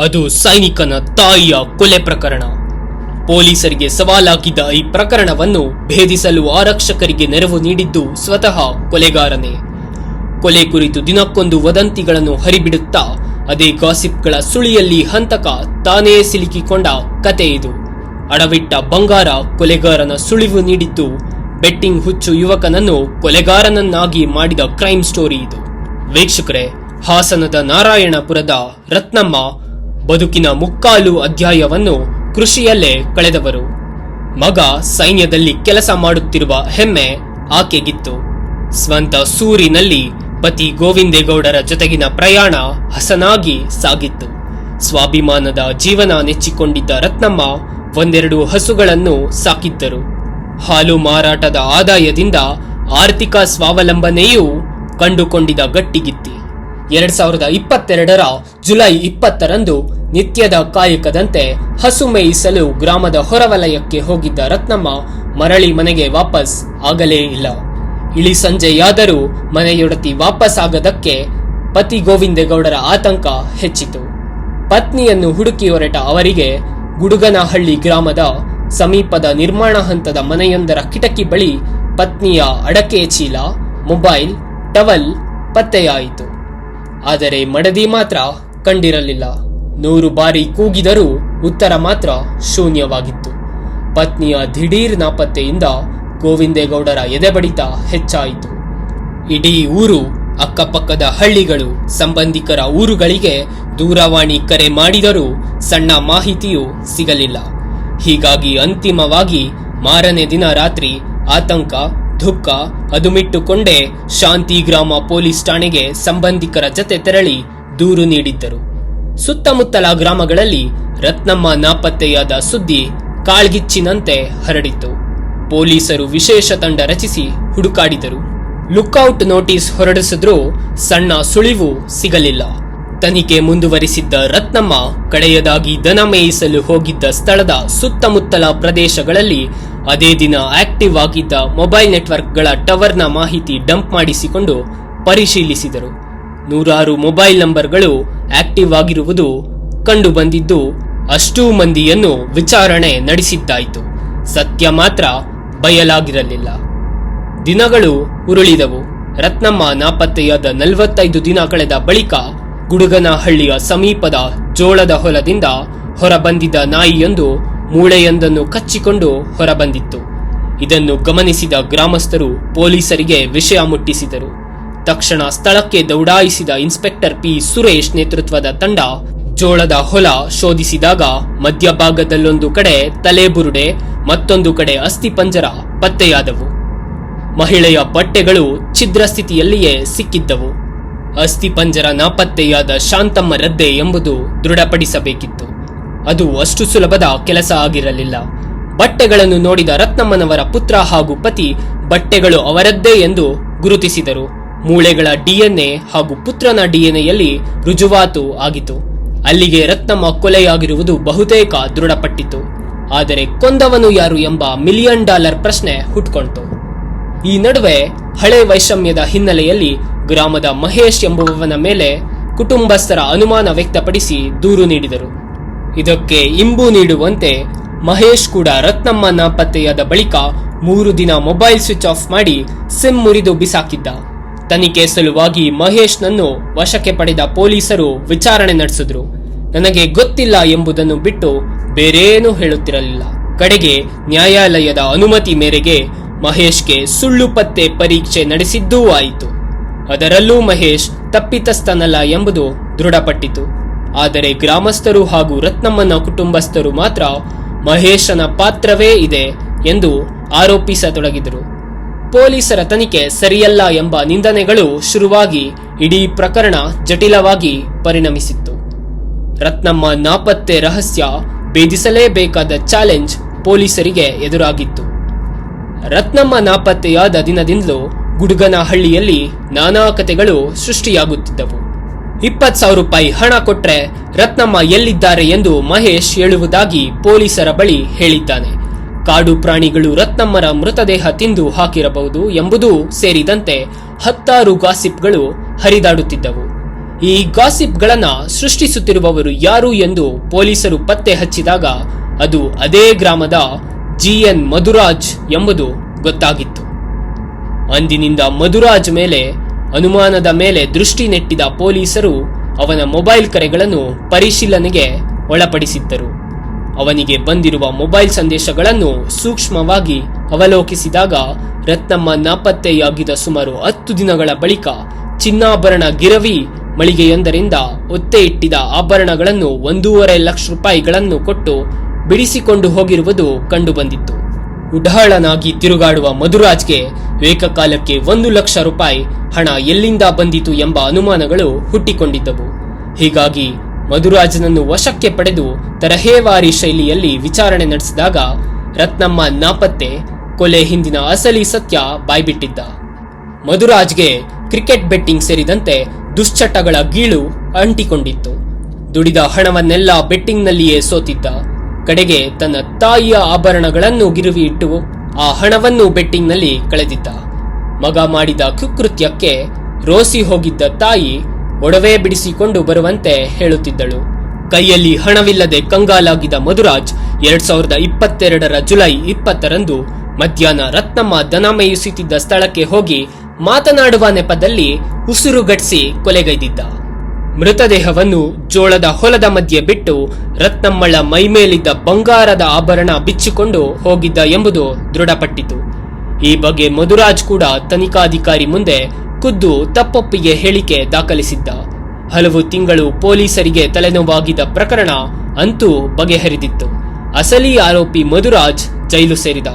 ಅದು ಸೈನಿಕನ ತಾಯಿಯ ಕೊಲೆ ಪ್ರಕರಣ. ಪೊಲೀಸರಿಗೆ ಸವಾಲಾಗಿದ್ದ ಈ ಪ್ರಕರಣವನ್ನು ಭೇದಿಸಲು ಆರಕ್ಷಕರಿಗೆ ನೆರವು ನೀಡಿದ್ದು ಸ್ವತಃ ಕೊಲೆಗಾರನೇ. ಕೊಲೆ ಕುರಿತು ದಿನಕ್ಕೊಂದು ವದಂತಿಗಳನ್ನು ಹರಿಬಿಡುತ್ತಾ, ಅದೇ ಗಾಸಿಪ್ಗಳ ಸುಳಿಯಲ್ಲಿ ಹಂತಕ ತಾನೇ ಸಿಲುಕಿಕೊಂಡ ಕತೆ ಇದು. ಅಡವಿಟ್ಟ ಬಂಗಾರ ಕೊಲೆಗಾರನ ಸುಳಿವು ನೀಡಿದ್ದು, ಬೆಟ್ಟಿಂಗ್ ಹುಚ್ಚು ಯುವಕನನ್ನು ಕೊಲೆಗಾರನನ್ನಾಗಿ ಮಾಡಿದ ಕ್ರೈಮ್ ಸ್ಟೋರಿ ಇದು. ವೀಕ್ಷಕರೇ, ಹಾಸನದ ನಾರಾಯಣಪುರದ ರತ್ನಮ್ಮ ಬದುಕಿನ ಮುಕ್ಕಾಲು ಅಧ್ಯಾಯವನ್ನು ಕೃಷಿಯಲ್ಲೇ ಕಳೆದವರು. ಮಗ ಸೈನ್ಯದಲ್ಲಿ ಕೆಲಸ ಮಾಡುತ್ತಿರುವ ಹೆಮ್ಮೆ ಆಕೆಗಿತ್ತು. ಸ್ವಂತ ಸೂರಿನಲ್ಲಿ ಪತಿ ಗೋವಿಂದೇಗೌಡರ ಜೊತೆಗಿನ ಪ್ರಯಾಣ ಹಸನಾಗಿ ಸಾಗಿತ್ತು. ಸ್ವಾಭಿಮಾನದ ಜೀವನ ನೆಚ್ಚಿಕೊಂಡಿದ್ದ ರತ್ನಮ್ಮ ಒಂದೆರಡು ಹಸುಗಳನ್ನು ಸಾಕಿದ್ದರು. ಹಾಲು ಮಾರಾಟದ ಆದಾಯದಿಂದ ಆರ್ಥಿಕ ಸ್ವಾವಲಂಬನೆಯೂ ಕಂಡುಕೊಂಡಿದ ಗಟ್ಟಿಗಿತ್ತಿ. ಎರಡ್ ಸಾವಿರದ ಇಪ್ಪತ್ತೆರಡರ ಜುಲೈ ಇಪ್ಪತ್ತರಂದು ನಿತ್ಯದ ಕಾಯಕದಂತೆ ಹಸು ಮೇಯಿಸಲು ಗ್ರಾಮದ ಹೊರವಲಯಕ್ಕೆ ಹೋಗಿದ್ದ ರತ್ನಮ್ಮ ಮರಳಿ ಮನೆಗೆ ವಾಪಸ್ ಆಗಲೇ ಇಲ್ಲ. ಇಳಿ ಸಂಜೆಯಾದರೂ ಮನೆಯೊಡತಿ ವಾಪಸ್ ಆಗದಕ್ಕೆ ಪತಿ ಗೋವಿಂದೇಗೌಡರ ಆತಂಕ ಹೆಚ್ಚಿತು. ಪತ್ನಿಯನ್ನು ಹುಡುಕಿ ಹೊರಟ ಅವರಿಗೆ ಗುಡುಗನಹಳ್ಳಿ ಗ್ರಾಮದ ಸಮೀಪದ ನಿರ್ಮಾಣ ಹಂತದ ಮನೆಯೊಂದರ ಕಿಟಕಿ ಬಳಿ ಪತ್ನಿಯ ಅಡಕೆ ಚೀಲ, ಮೊಬೈಲ್, ಟವಲ್ ಪತ್ತೆಯಾಯಿತು. ಆದರೆ ಮಡದಿ ಮಾತ್ರ ಕಂಡಿರಲಿಲ್ಲ. ನೂರು ಬಾರಿ ಕೂಗಿದರೂ ಉತ್ತರ ಮಾತ್ರ ಶೂನ್ಯವಾಗಿತ್ತು. ಪತ್ನಿಯ ದಿಢೀರ್ ನಾಪತ್ತೆಯಿಂದ ಗೋವಿಂದೇಗೌಡರ ಎದೆಬಡಿತ ಹೆಚ್ಚಾಯಿತು. ಇಡೀ ಊರು, ಅಕ್ಕಪಕ್ಕದ ಹಳ್ಳಿಗಳು, ಸಂಬಂಧಿಕರ ಊರುಗಳಿಗೆ ದೂರವಾಣಿ ಕರೆ ಮಾಡಿದರೂ ಸಣ್ಣ ಮಾಹಿತಿಯೂ ಸಿಗಲಿಲ್ಲ. ಹೀಗಾಗಿ ಅಂತಿಮವಾಗಿ ಮಾರನೇ ದಿನ ರಾತ್ರಿ ಆತಂಕ ದುಃಖ ಅದುಮಿಟ್ಟುಕೊಂಡೇ ಶಾಂತಿಗ್ರಾಮ ಪೊಲೀಸ್ ಠಾಣೆಗೆ ಸಂಬಂಧಿಕರ ಜತೆ ತೆರಳಿ ದೂರು ನೀಡಿದ್ದರು. ಸುತ್ತಮುತ್ತಲ ಗ್ರಾಮಗಳಲ್ಲಿ ರತ್ನಮ್ಮ ನಾಪತ್ತೆಯಾದ ಸುದ್ದಿ ಕಾಳ್ಗಿಚ್ಚಿನಂತೆ ಹರಡಿತು ಪೊಲೀಸರು ವಿಶೇಷ ತಂಡ ರಚಿಸಿ ಹುಡುಕಾಡಿದರು. ಲುಕ್ಔಟ್ ನೋಟಿಸ್ ಹೊರಡಿಸಿದ್ರೂ ಸಣ್ಣ ಸುಳಿವು ಸಿಗಲಿಲ್ಲ. ತನಿಖೆ ಮುಂದುವರಿಸಿದ್ದ ರತ್ನಮ್ಮ ಕಡೆಯದಾಗಿ ದನ ಮೇಯಿಸಲು ಹೋಗಿದ್ದ ಸ್ಥಳದ ಸುತ್ತಮುತ್ತಲ ಪ್ರದೇಶಗಳಲ್ಲಿ ಅದೇ ದಿನ ಆಕ್ಟಿವ್ ಆಗಿದ್ದ ಮೊಬೈಲ್ ನೆಟ್ವರ್ಕ್ಗಳ ಟವರ್ನ ಮಾಹಿತಿ ಡಂಪ್ ಮಾಡಿಸಿಕೊಂಡು ಪರಿಶೀಲಿಸಿದರು. ನೂರಾರು ಮೊಬೈಲ್ ನಂಬರ್ಗಳು ಆಕ್ಟಿವ್ ಆಗಿರುವುದು ಕಂಡುಬಂದಿದ್ದು, ಅಷ್ಟೂ ಮಂದಿಯನ್ನು ವಿಚಾರಣೆ ನಡೆಸಿದ್ದಾಯಿತು. ಸತ್ಯ ಮಾತ್ರ ಬಯಲಾಗಿರಲಿಲ್ಲ. ದಿನಗಳು ಉರುಳಿದವು. ರತ್ನಮ್ಮ ನಾಪತ್ತೆಯಾದ ನಲವತ್ತೈದು ದಿನ ಕಳೆದ ಬಳಿಕ ಗುಡುಗನಹಳ್ಳಿಯ ಸಮೀಪದ ಜೋಳದ ಹೊಲದಿಂದ ಹೊರಬಂದಿದ್ದ ನಾಯಿಯೊಂದು ಮೂಳೆಯೊಂದನ್ನು ಕಚ್ಚಿಕೊಂಡು ಹೊರಬಂದಿತ್ತು. ಇದನ್ನು ಗಮನಿಸಿದ ಗ್ರಾಮಸ್ಥರು ಪೊಲೀಸರಿಗೆ ವಿಷಯ ಮುಟ್ಟಿಸಿದರು. ತಕ್ಷಣ ಸ್ಥಳಕ್ಕೆ ದೌಡಾಯಿಸಿದ ಇನ್ಸ್ಪೆಕ್ಟರ್ ಪಿ. ಸುರೇಶ್ ನೇತೃತ್ವದ ತಂಡ ಜೋಳದ ಹೊಲ ಶೋಧಿಸಿದಾಗ ಮಧ್ಯಭಾಗದಲ್ಲೊಂದು ಕಡೆ ತಲೆಬುರುಡೆ, ಮತ್ತೊಂದು ಕಡೆ ಅಸ್ಥಿಪಂಜರ ಪತ್ತೆಯಾದವು. ಮಹಿಳೆಯ ಬಟ್ಟೆಗಳು ಛಿದ್ರ ಸ್ಥಿತಿಯಲ್ಲಿಯೇ ಸಿಕ್ಕಿದ್ದವು ಅಸ್ಥಿಪಂಜರ ನಾಪತ್ತೆಯಾದ ಶಾಂತಮ್ಮ ರದ್ದೆ ಎಂಬುದು ದೃಢಪಡಿಸಬೇಕಿತ್ತು. ಅದು ಅಷ್ಟು ಸುಲಭದ ಕೆಲಸ ಆಗಿರಲಿಲ್ಲ. ಬಟ್ಟೆಗಳನ್ನು ನೋಡಿದ ರತ್ನಮ್ಮನವರ ಪುತ್ರ ಹಾಗೂ ಪತಿ ಬಟ್ಟೆಗಳು ಅವರದ್ದೇ ಎಂದು ಗುರುತಿಸಿದರು. ಮೂಳೆಗಳ ಡಿಎನ್ಎ ಹಾಗೂ ಪುತ್ರನ ಡಿಎನ್ಎಯಲ್ಲಿ ರುಜುವಾತು ಆಗಿತು ಅಲ್ಲಿಗೆ ರತ್ನಮ್ಮ ಕೊಲೆಯಾಗಿರುವುದು ಬಹುತೇಕ ದೃಢಪಟ್ಟಿತು ಆದರೆ ಕೊಂದವನು ಯಾರು ಎಂಬ ಮಿಲಿಯನ್ ಡಾಲರ್ ಪ್ರಶ್ನೆ ಹುಟ್ಕೊಳ್ತು ಈ ನಡುವೆ ಹಳೆ ವೈಷಮ್ಯದ ಹಿನ್ನೆಲೆಯಲ್ಲಿ ಗ್ರಾಮದ ಮಹೇಶ್ ಎಂಬುವವನ ಮೇಲೆ ಕುಟುಂಬಸ್ಥರ ಅನುಮಾನ ವ್ಯಕ್ತಪಡಿಸಿ ದೂರು ನೀಡಿದರು. ಇದಕ್ಕೆ ಇಂಬು ನೀಡುವಂತೆ ಮಹೇಶ್ ಕೂಡ ರತ್ನಮ್ಮ ನಾಪತ್ತೆಯಾದ ಬಳಿಕ ಮೂರು ದಿನ ಮೊಬೈಲ್ ಸ್ವಿಚ್ ಆಫ್ ಮಾಡಿ ಸಿಮ್ ಮುರಿದು ಬಿಸಾಕಿದ್ದ. ತನಿಖೆ ಸಲುವಾಗಿ ಮಹೇಶ್ನನ್ನು ವಶಕ್ಕೆ ಪಡೆದ ಪೊಲೀಸರು ವಿಚಾರಣೆ ನಡೆಸಿದ್ರು. ನನಗೆ ಗೊತ್ತಿಲ್ಲ ಎಂಬುದನ್ನು ಬಿಟ್ಟು ಬೇರೇನೂ ಹೇಳುತ್ತಿರಲಿಲ್ಲ. ಕಡೆಗೆ ನ್ಯಾಯಾಲಯದ ಅನುಮತಿ ಮೇರೆಗೆ ಮಹೇಶ್ಗೆ ಸುಳ್ಳು ಪತ್ತೆ ಪರೀಕ್ಷೆ ನಡೆಸಿದ್ದೂ ಆಯಿತು. ಅದರಲ್ಲೂ ಮಹೇಶ್ ತಪ್ಪಿತಸ್ಥನಲ್ಲ ಎಂಬುದು ದೃಢಪಟ್ಟಿತು. ಆದರೆ ಗ್ರಾಮಸ್ಥರು ಹಾಗೂ ರತ್ನಮ್ಮನ ಕುಟುಂಬಸ್ಥರು ಮಾತ್ರ ಮಹೇಶನ ಪಾತ್ರವೇ ಇದೆ ಎಂದು ಆರೋಪಿಸತೊಡಗಿದರು. ಪೊಲೀಸರ ತನಿಖೆ ಸರಿಯಲ್ಲ ಎಂಬ ನಿಂದನೆಗಳು ಶುರುವಾಗಿ ಇಡೀ ಪ್ರಕರಣ ಜಟಿಲವಾಗಿ ಪರಿಣಮಿಸಿತ್ತು. ರತ್ನಮ್ಮ ನಾಪತ್ತೆ ರಹಸ್ಯ ಭೇದಿಸಲೇಬೇಕಾದ ಚಾಲೆಂಜ್ ಪೊಲೀಸರಿಗೆ ಎದುರಾಗಿತ್ತು. ರತ್ನಮ್ಮ ನಾಪತ್ತೆಯಾದ ದಿನದಿಂದಲೂ ಗುಡುಗನಹಳ್ಳಿಯಲ್ಲಿ ನಾನಾ ಕಥೆಗಳು ಸೃಷ್ಟಿಯಾಗುತ್ತಿದ್ದವು. ಇಪ್ಪತ್ ಸಾವಿರ ರೂಪಾಯಿ ಹಣ ಕೊಟ್ರೆ ರತ್ನಮ್ಮ ಎಲ್ಲಿದ್ದಾರೆ ಎಂದು ಮಹೇಶ್ ಹೇಳುವುದಾಗಿ ಪೊಲೀಸರ ಬಳಿ ಹೇಳಿದ್ದಾನೆ. ಕಾಡು ಪ್ರಾಣಿಗಳು ರತ್ನಮ್ಮರ ಮೃತದೇಹ ತಿಂದು ಹಾಕಿರಬಹುದು ಎಂಬುದೂ ಸೇರಿದಂತೆ ಹತ್ತಾರು ಗಾಸಿಪ್ಗಳು ಹರಿದಾಡುತ್ತಿದ್ದವು. ಈ ಗಾಸಿಪ್ಗಳನ್ನ ಸೃಷ್ಟಿಸುತ್ತಿರುವವರು ಯಾರು ಎಂದು ಪೊಲೀಸರು ಪತ್ತೆ ಹಚ್ಚಿದಾಗ ಅದು ಅದೇ ಗ್ರಾಮದ ಜಿಎನ್ ಮಧುರಾಜ್ ಎಂಬುದು ಗೊತ್ತಾಗಿತ್ತು. ಅಂದಿನಿಂದ ಮಧುರಾಜ್ ಮೇಲೆ ಅನುಮಾನದ ಮೇಲೆ ದೃಷ್ಟಿ ನೆಟ್ಟಿದ ಪೊಲೀಸರು ಅವನ ಮೊಬೈಲ್ ಕರೆಗಳನ್ನು ಪರಿಶೀಲನೆಗೆ ಒಳಪಡಿಸಿದ್ದರು. ಅವನಿಗೆ ಬಂದಿರುವ ಮೊಬೈಲ್ ಸಂದೇಶಗಳನ್ನು ಸೂಕ್ಷ್ಮವಾಗಿ ಅವಲೋಕಿಸಿದಾಗ ರತ್ನಮ್ಮ ನಾಪತ್ತೆಯಾಗಿದ ಸುಮಾರು ಹತ್ತು ದಿನಗಳ ಬಳಿಕ ಚಿನ್ನಾಭರಣ ಗಿರವಿ ಮಳಿಗೆಯೊಂದರಿಂದ ಒತ್ತೆ ಇಟ್ಟಿದ ಆಭರಣಗಳನ್ನು ಒಂದೂವರೆ ಲಕ್ಷ ರೂಪಾಯಿಗಳನ್ನು ಕೊಟ್ಟು ಬಿಡಿಸಿಕೊಂಡು ಹೋಗಿರುವುದು ಕಂಡುಬಂದಿತ್ತು. ಉಡಾಳನಾಗಿ ತಿರುಗಾಡುವ ಮಧುರಾಜ್ಗೆ ಏಕಕಾಲಕ್ಕೆ ಒಂದು ಲಕ್ಷ ರೂಪಾಯಿ ಹಣ ಎಲ್ಲಿಂದ ಬಂದಿತು ಎಂಬ ಅನುಮಾನಗಳು ಹುಟ್ಟಿಕೊಂಡಿದ್ದವು. ಹೀಗಾಗಿ ಮಧುರಾಜನನ್ನು ವಶಕ್ಕೆ ಪಡೆದು ತರಹೇವಾರಿ ಶೈಲಿಯಲ್ಲಿ ವಿಚಾರಣೆ ನಡೆಸಿದಾಗ ರತ್ನಮ್ಮ ನಾಪತ್ತೆ, ಕೊಲೆ ಹಿಂದಿನ ಅಸಲಿ ಸತ್ಯ ಬಾಯ್ಬಿಟ್ಟಿದ್ದ. ಮಧುರಾಜ್ಗೆ ಕ್ರಿಕೆಟ್ ಬೆಟ್ಟಿಂಗ್ ಸೇರಿದಂತೆ ದುಶ್ಚಟಗಳ ಗೀಳು ಅಂಟಿಕೊಂಡಿತ್ತು. ದುಡಿದ ಹಣವನ್ನೆಲ್ಲ ಬೆಟ್ಟಿಂಗ್ನಲ್ಲಿಯೇ ಸೋತಿದ್ದ. ಕಡೆಗೆ ತನ್ನ ತಾಯಿಯ ಆಭರಣಗಳನ್ನು ಗಿರುವಿ ಇಟ್ಟು ಆ ಹಣವನ್ನು ಬೆಟ್ಟಿಂಗ್ನಲ್ಲಿ ಕಳೆದಿದ್ದ. ಮಗ ಮಾಡಿದ ಕುಕೃತ್ಯಕ್ಕೆ ರೋಸಿ ಹೋಗಿದ್ದ ತಾಯಿ ಒಡವೆ ಬಿಡಿಸಿಕೊಂಡು ಬರುವಂತೆ ಹೇಳುತ್ತಿದ್ದಳು. ಕೈಯಲ್ಲಿ ಹಣವಿಲ್ಲದೆ ಕಂಗಾಲಾಗಿದ್ದ ಮಧುರಾಜ್ ಎರಡ್ ಸಾವಿರದ ಇಪ್ಪತ್ತೆರಡರ ಜುಲೈ ಇಪ್ಪತ್ತರಂದು ಮಧ್ಯಾಹ್ನ ರತ್ನಮ್ಮ ದನ ಮೇಯಿಸುತ್ತಿದ್ದ ಸ್ಥಳಕ್ಕೆ ಹೋಗಿ ಮಾತನಾಡುವ ನೆಪದಲ್ಲಿ ಉಸಿರುಗಟ್ಟಿಸಿ ಕೊಲೆಗೈದಿದ್ದ. ಮೃತದೇಹವನ್ನು ಜೋಳದ ಹೊಲದ ಮಧ್ಯೆ ಬಿಟ್ಟು ರತ್ನಮ್ಮಳ ಮೈಮೇಲಿದ್ದ ಬಂಗಾರದ ಆಭರಣ ಬಿಚ್ಚಿಕೊಂಡು ಹೋಗಿದ್ದ ಎಂಬುದು ದೃಢಪಟ್ಟಿತು. ಈ ಬಗ್ಗೆ ಮಧುರಾಜ್ ಕೂಡ ತನಿಖಾಧಿಕಾರಿ ಮುಂದೆ ಖುದ್ದು ತಪ್ಪೊಪ್ಪಿಗೆ ಹೇಳಿಕೆ ದಾಖಲಿಸಿದ್ದ. ಹಲವು ತಿಂಗಳು ಪೊಲೀಸರಿಗೆ ತಲೆನೋವಾಗಿದ್ದ ಪ್ರಕರಣ ಅಂತೂ ಬಗೆಹರಿದಿತ್ತು. ಅಸಲಿ ಆರೋಪಿ ಮಧುರಾಜ್ ಜೈಲು ಸೇರಿದ.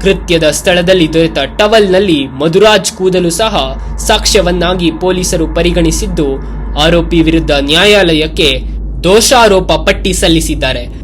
ಕೃತ್ಯದ ಸ್ಥಳದಲ್ಲಿ ದೊರೆತ ಟವಲ್ನಲ್ಲಿ ಮಧುರಾಜ್ ಕೂದಲು ಸಹ ಸಾಕ್ಷ್ಯವನ್ನಾಗಿ ಪೊಲೀಸರು ಪರಿಗಣಿಸಿದ್ದು ಆರೋಪಿ ವಿರುದ್ಧ ನ್ಯಾಯಾಲಯಕ್ಕೆ ದೋಷಾರೋಪ ಪಟ್ಟಿ ಸಲ್ಲಿಸಿದ್ದಾರೆ.